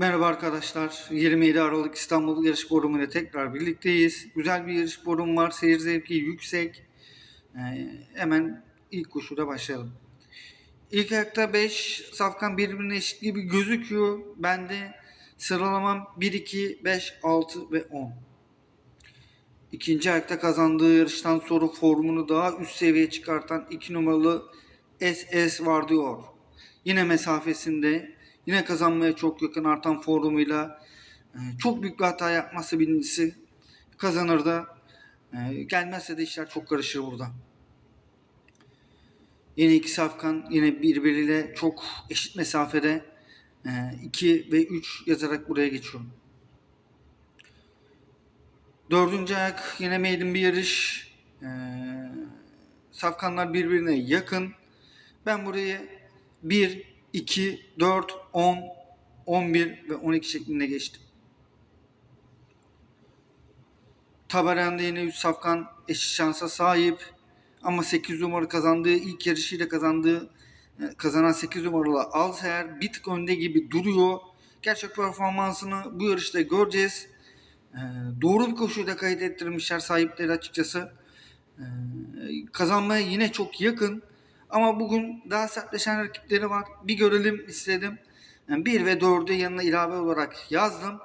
Merhaba arkadaşlar. 27 Aralık İstanbul Yarış Forumu ile tekrar birlikteyiz. Güzel bir yarış forum var. Seyir zevki yüksek. Ee, hemen ilk koşuda başlayalım. İlk ayakta 5 safkan birbirine eşit gibi gözüküyor. Ben de sıralamam 1, 2, 5, 6 ve 10. İkinci ayakta kazandığı yarıştan sonra formunu daha üst seviyeye çıkartan 2 numaralı SS var diyor. Yine mesafesinde, yine kazanmaya çok yakın artan formuyla e, çok büyük bir hata yapması birincisi kazanır da e, gelmezse de işler çok karışır burada. Yine iki safkan yine birbiriyle çok eşit mesafede 2 ve 3 yazarak buraya geçiyorum. Dördüncü ayak yine maiden bir yarış. Ee, safkanlar birbirine yakın. Ben burayı 1, 2, 4, 10, 11 ve 12 şeklinde geçtim. Taberende yine 3 safkan eşit şansa sahip. Ama 8 numara kazandığı ilk yarışıyla kazandığı e, kazanan 8 numaralı Alser bir tık önde gibi duruyor. Gerçek performansını bu yarışta göreceğiz. Ee, doğru bir koşuyla kayıt ettirmişler sahipleri açıkçası. Ee, kazanmaya yine çok yakın. Ama bugün daha sertleşen rakipleri var. Bir görelim istedim. Yani 1 ve 4'ü yanına ilave olarak yazdım.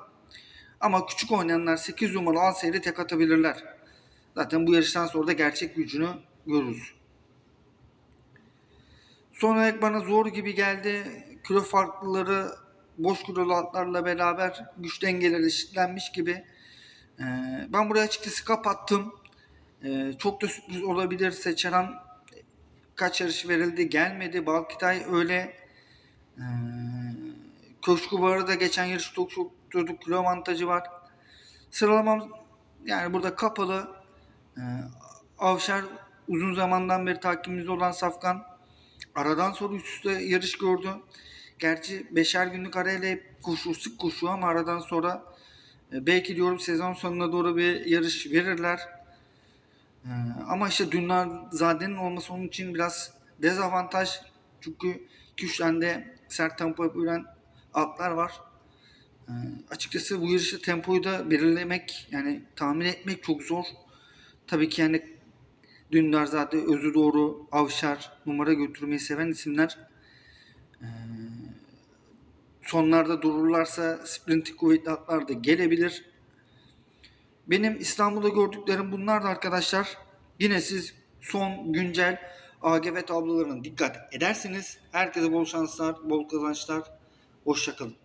Ama küçük oynayanlar 8 numaralı Alser'i tek atabilirler. Zaten bu yarıştan sonra da gerçek gücünü görürüz. Son ayak bana zor gibi geldi. Kilo farklıları boş kilolu atlarla beraber güç dengeleri eşitlenmiş gibi. Ee, ben buraya açıkçası kapattım. Ee, çok da sürpriz olabilir. Seçeran kaç yarış verildi gelmedi. Balkitay öyle. Ee, Köşkü bu arada geçen yarış tutuyorduk. Kilo avantajı var. Sıralamam yani burada kapalı. Ee, Avşar uzun zamandan beri takibimizde olan Safkan aradan sonra üst üste yarış gördü. Gerçi beşer günlük arayla hep koşuyor, sık koşuyor ama aradan sonra e, belki diyorum sezon sonuna doğru bir yarış verirler. E, ama işte Dündar Zade'nin olması onun için biraz dezavantaj. Çünkü 2-3 tane de sert tempo yapabilen atlar var. E, açıkçası bu yarışta tempoyu da belirlemek yani tahmin etmek çok zor. Tabii ki yani Dündar zaten özü doğru avşar numara götürmeyi seven isimler. Ee, sonlarda dururlarsa sprinti kuvvetli atlar da gelebilir. Benim İstanbul'da gördüklerim bunlardı arkadaşlar. Yine siz son güncel AGV tablolarına dikkat edersiniz. Herkese bol şanslar, bol kazançlar. Hoşçakalın.